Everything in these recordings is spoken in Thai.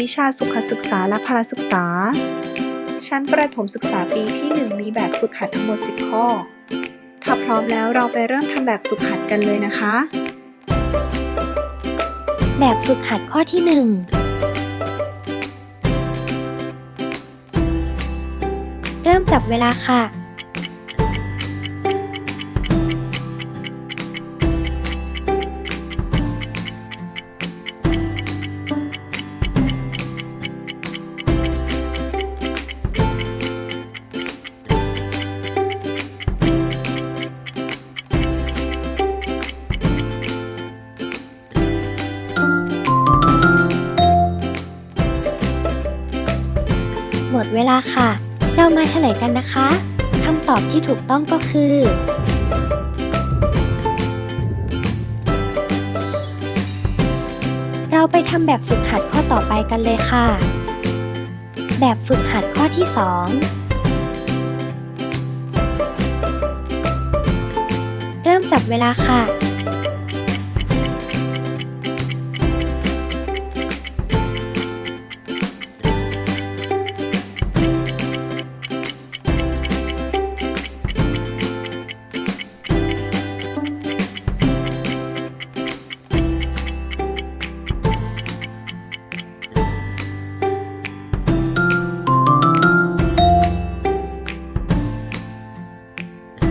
วิชาสุขศึกษาและพลศึกษา ชั้นประถมศึกษาปีที่ 1 มีแบบฝึกหัดทั้งหมด 10 ข้อ ถ้าพร้อมแล้วเราไปเริ่มทำแบบฝึกหัดกันเลยนะคะ แบบฝึกหัดข้อที่ 1 เริ่มจับเวลาค่ะ หมดเวลาค่ะ เรามาเฉลยกันนะคะคำตอบที่ถูกต้องก็คือ เราไปทำแบบฝึกหัดข้อต่อไปกันเลยค่ะ แบบฝึกหัดข้อที่ 2 เริ่มจับเวลาค่ะ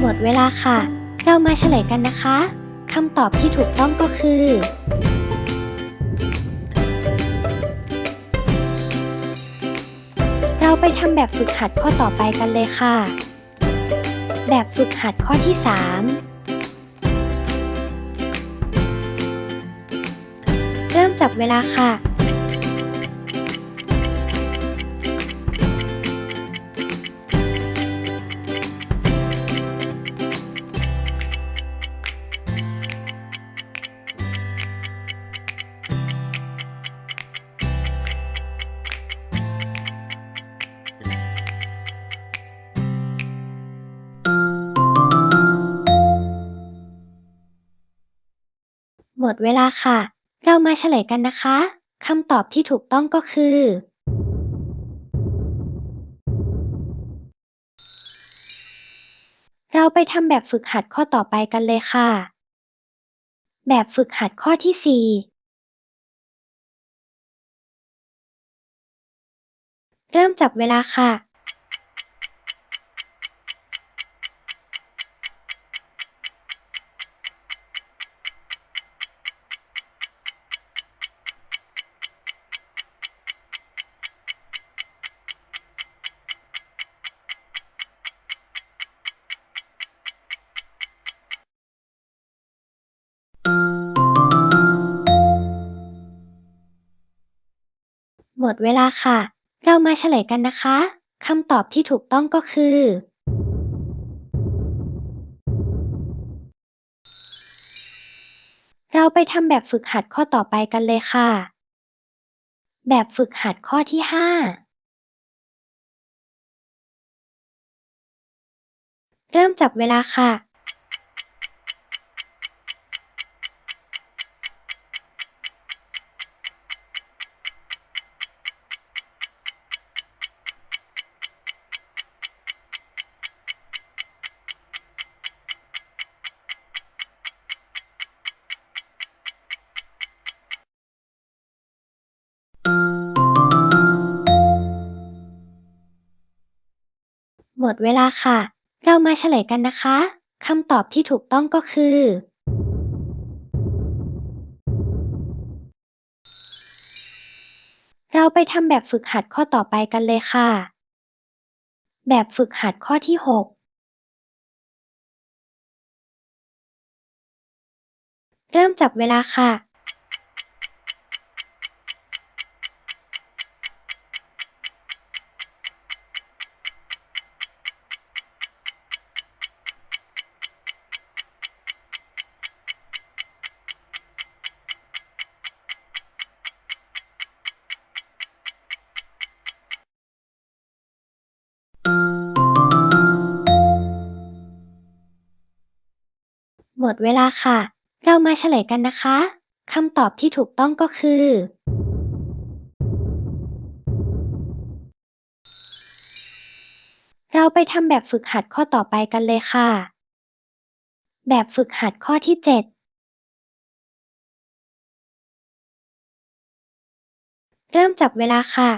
มดเวลาค่ะ เรามาเฉลยกันนะคะคำตอบที่ถูกต้องก็คือ เราไปทำแบบฝึกหัดข้อต่อไปกันเลยค่ะ แบบฝึกหัดข้อที่ 3 เริ่มจับเวลาค่ะ หมดเวลาค่ะ เรามาเฉลยกันนะคะคำตอบที่ถูกต้องก็คือ เราไปทำแบบฝึกหัดข้อต่อไปกันเลยค่ะ แบบฝึกหัดข้อที่ 4 เริ่มจับเวลาค่ะ หมดเวลาค่ะ เรามาเฉลยกันนะคะคำตอบที่ถูกต้องก็คือ เราไปทำแบบฝึกหัดข้อต่อไปกันเลยค่ะ แบบฝึกหัดข้อที่ 5 เริ่มจับเวลาค่ะ หมดเวลาค่ะ เรามาเฉลยกันนะคะคำตอบที่ถูกต้องก็คือ เราไปทำแบบฝึกหัดข้อต่อไปกันเลยค่ะ แบบฝึกหัดข้อที่ 6 เริ่มจับเวลาค่ะ หมดเวลาค่ะ เรามาเฉลยกันนะคะคำตอบที่ถูกต้องก็คือ เราไปทำแบบฝึกหัดข้อต่อไปกันเลยค่ะ แบบฝึกหัดข้อที่ 7 เริ่มจับเวลาค่ะ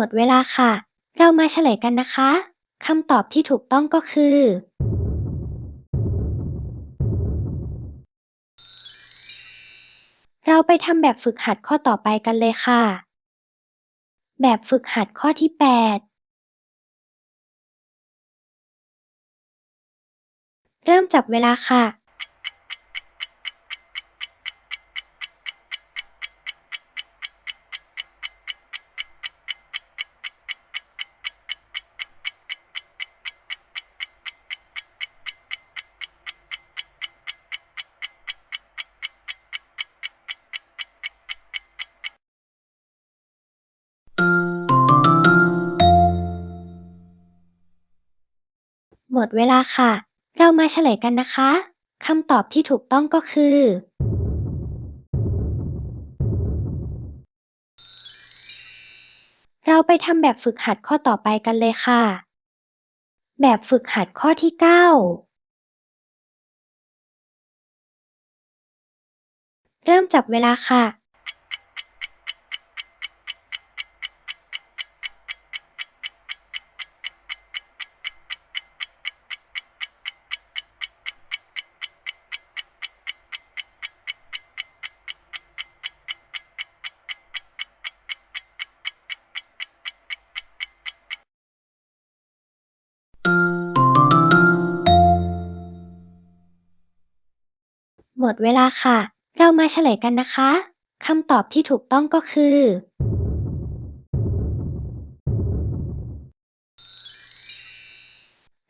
มดเวลาค่ะ เรามาเฉลยกันนะคะคำตอบที่ถูกต้องก็คือ เราไปทำแบบฝึกหัดข้อต่อไปกันเลยค่ะ แบบฝึกหัดข้อที่ 8 เริ่มจับเวลาค่ะ มดเวลาค่ะ เรามาเฉลยกันนะคะคำตอบที่ถูกต้องก็คือ เราไปทำแบบฝึกหัดข้อต่อไปกันเลยค่ะ แบบฝึกหัดข้อที่ 9 เริ่มจับเวลาค่ะ ดเวลาค่ะ เรามาเฉลยกันนะคะคำตอบที่ถูกต้องก็คือ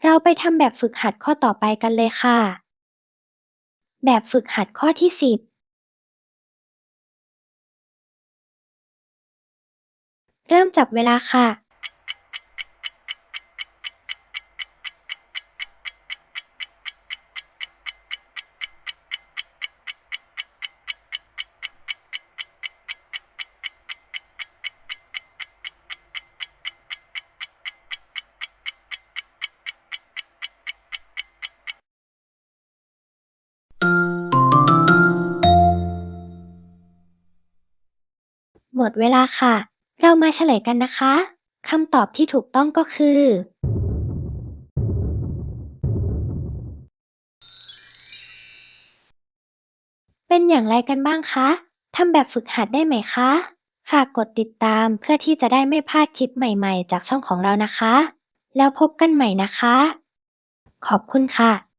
เราไปทำแบบฝึกหัดข้อต่อไปกันเลยค่ะ แบบฝึกหัดข้อที่ 10 เริ่มจับเวลาค่ะ หมดเวลาค่ะ เรามาเฉลยกันนะคะคำตอบที่ถูกต้องก็คือ เป็นอย่างไรกันบ้างคะทำแบบฝึกหัดได้ไหมคะ ฝากกดติดตามเพื่อที่จะได้ไม่พลาดคลิปใหม่ๆ จากช่องของเรานะคะ แล้วพบกันใหม่นะคะ ขอบคุณค่ะ